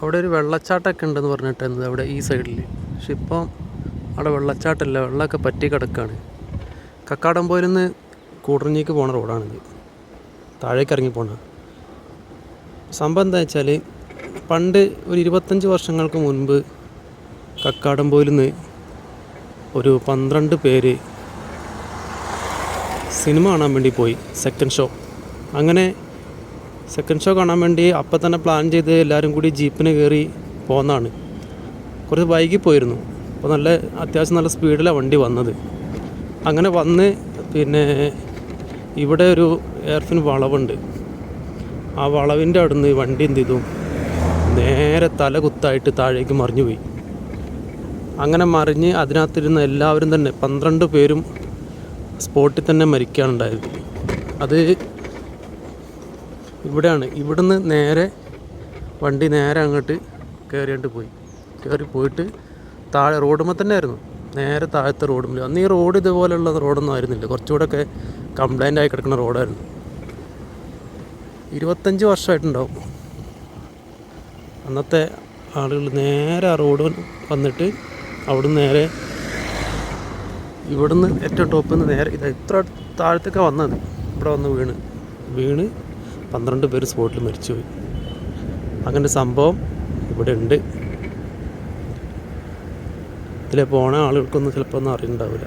അവിടെ ഒരു വെള്ളച്ചാട്ടമൊക്കെ ഉണ്ടെന്ന് പറഞ്ഞിട്ടുണ്ട് അവിടെ ഈ സൈഡിൽ പക്ഷെ ഇപ്പം അവിടെ വെള്ളച്ചാട്ടമില്ല. വെള്ളമൊക്കെ പറ്റി കിടക്കുകയാണ് കക്കാടംപോയിൽ നിന്ന് കൂടറിഞ്ഞേക്ക് പോണ റോഡാണിത്. താഴേക്ക് ഇറങ്ങി പോണ. സംഭവം എന്താ വെച്ചാൽ പണ്ട് ഒരു ഇരുപത്തഞ്ച് വർഷങ്ങൾക്ക് മുൻപ് കക്കാടംപോയിൽ നിന്ന് ഒരു പന്ത്രണ്ട് പേര് സിനിമ കാണാൻ വേണ്ടി പോയി. Second show. അങ്ങനെ സെക്കൻഡ് ഷോ കാണാൻ വേണ്ടി അപ്പം തന്നെ പ്ലാൻ ചെയ്ത് എല്ലാവരും കൂടി ജീപ്പിന് കയറി പോന്നതാണ് കുറച്ച് വൈകി പോയിരുന്നു. അപ്പോൾ നല്ല അത്യാവശ്യം നല്ല സ്പീഡിലാണ് വണ്ടി വന്നത്. അങ്ങനെ വന്ന് പിന്നെ ഇവിടെ ഒരു എയർഫിൻ വളവുണ്ട്. ആ വളവിന്റെ അവിടുന്ന് വണ്ടി എന്ത് ചെയ്തു? നേരെ തല കുത്തായിട്ട് താഴേക്ക് മറിഞ്ഞു പോയി. അങ്ങനെ മറിഞ്ഞ് അതിനകത്തിരുന്ന എല്ലാവരും തന്നെ പന്ത്രണ്ട് പേരും സ്പോട്ടിൽ തന്നെ മരിക്കുകയാണ് ഉണ്ടായത് അത് ഇവിടെയാണ്. ഇവിടുന്ന് നേരെ വണ്ടി നേരെ അങ്ങോട്ട് കയറിയിട്ട് പോയി. കയറി പോയിട്ട് താഴെ റോഡുമ്മ തന്നെ ആയിരുന്നു നേരെ താഴത്തെ റോഡുമില്ല അന്ന് ഈ റോഡ് ഇതുപോലെയുള്ള റോഡൊന്നും ആയിരുന്നില്ല. കുറച്ചുകൂടെയൊക്കെ കംപ്ലൈന്റ് ആയി കിടക്കുന്ന റോഡായിരുന്നു. ഇരുപത്തഞ്ച് വർഷമായിട്ടുണ്ടാവും. അന്നത്തെ ആളുകൾ നേരെ ആ റോഡ് വന്നിട്ട് അവിടുന്ന് നേരെ ഇവിടുന്ന് ഏറ്റവും ടോപ്പിൽ നിന്ന് നേരെ ഇത് ഇത്ര താഴത്തൊക്കെ വന്നത്. ഇവിടെ വന്ന് വീണ്. വീണ് പന്ത്രണ്ട് പേര് സ്പോട്ടിൽ മരിച്ചുപോയി. അങ്ങനെ സംഭവം ഇവിടെ ഉണ്ട്. ഇതിലെ പോണ ആളുകൾക്കൊന്നും ചിലപ്പോൾ ഒന്നും അറിയുന്നുണ്ടാവില്ല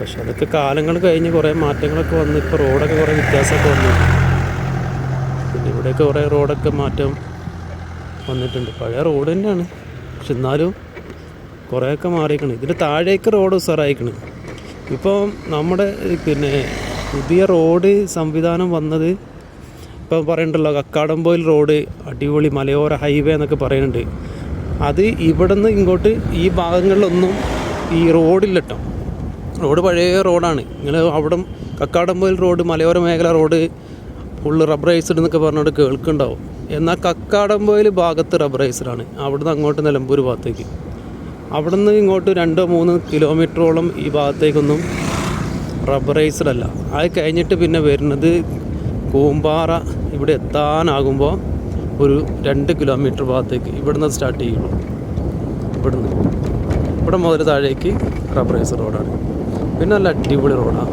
പക്ഷെ അതൊക്കെ കാലങ്ങൾ കഴിഞ്ഞ് കുറേ മാറ്റങ്ങളൊക്കെ വന്ന് ഇപ്പോൾ റോഡൊക്കെ കുറേ വ്യത്യാസമൊക്കെ വന്നു. പിന്നെ ഇവിടെയൊക്കെ കുറേ റോഡൊക്കെ മാറ്റം വന്നിട്ടുണ്ട്. പഴയ റോഡ് തന്നെയാണ്. പക്ഷെ എന്നാലും കുറേയൊക്കെ മാറിയിരിക്കണം. ഇതിന്റെ താഴേക്ക് റോഡ് ഉസാറായിക്കണം ഇപ്പം നമ്മുടെ പിന്നെ പുതിയ റോഡ് സംവിധാനം വന്നത് ഇപ്പോൾ പറയണ്ടല്ലോ കക്കാടംപോയിൽ റോഡ് അടിപൊളി മലയോര ഹൈവേ എന്നൊക്കെ പറയുന്നുണ്ട് അത് ഇവിടെ നിന്ന് ഇങ്ങോട്ട് ഈ ഭാഗങ്ങളിലൊന്നും ഈ റോഡില്ല കേട്ടോ റോഡ് പഴയ റോഡാണ്. നിങ്ങൾ അവിടെ കക്കാടംപോയിൽ റോഡ് മലയോര മേഖല റോഡ് ഫുള്ള് റബ്ബറൈസ്ഡ് എന്നൊക്കെ പറഞ്ഞുകൊണ്ട് കേൾക്കുന്നുണ്ടാവും. എന്നാൽ കക്കാടംപോയിൽ ഭാഗത്ത് റബ്ബറൈസ്ഡാണ്. അവിടുന്ന് അങ്ങോട്ട് നിലമ്പൂർ ഭാഗത്തേക്ക്. അവിടെ നിന്ന് ഇങ്ങോട്ട് രണ്ടോ മൂന്ന് കിലോമീറ്ററോളം ഈ ഭാഗത്തേക്കൊന്നും റബ്ബറൈസ്ഡ് അല്ല അത് കഴിഞ്ഞിട്ട് പിന്നെ വരുന്നത് കൂമ്പാറ. ഇവിടെ എത്താനാകുമ്പോൾ ഒരു രണ്ട് കിലോമീറ്റർ ഭാഗത്തേക്ക് ഇവിടുന്ന് സ്റ്റാർട്ട് ചെയ്യുള്ളൂ ഇവിടുന്ന്. ഇവിടെ മുതൽ താഴേക്ക് റബ്ബറൈസ് റോഡാണ് പിന്നെ നല്ല അടിപൊളി റോഡാണ്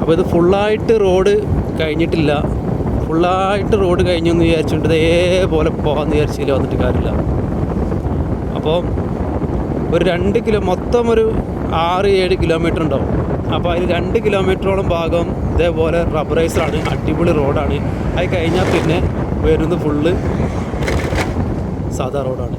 അപ്പോൾ ഇത് ഫുള്ളായിട്ട് റോഡ് കഴിഞ്ഞിട്ടില്ല. ഫുള്ളായിട്ട് റോഡ് കഴിഞ്ഞു എന്ന് വിചാരിച്ചുകൊണ്ട് ഇതേപോലെ പോകാമെന്ന് വിചാരിച്ചില്ല വന്നിട്ട് കാര്യമില്ല. അപ്പോൾ ഒരു രണ്ട് കിലോ മൊത്തം ഒരു ആറ് ഏഴ് കിലോമീറ്റർ ഉണ്ടാവും. അപ്പോൾ അതിൽ രണ്ട് കിലോമീറ്ററോളം ഭാഗം ഇതേപോലെ റബ്ബറൈസാണ് അടിപൊളി റോഡാണ് അത് കഴിഞ്ഞാൽ പിന്നെ വരുന്നത് ഫുള്ള് സാധാ റോഡാണ്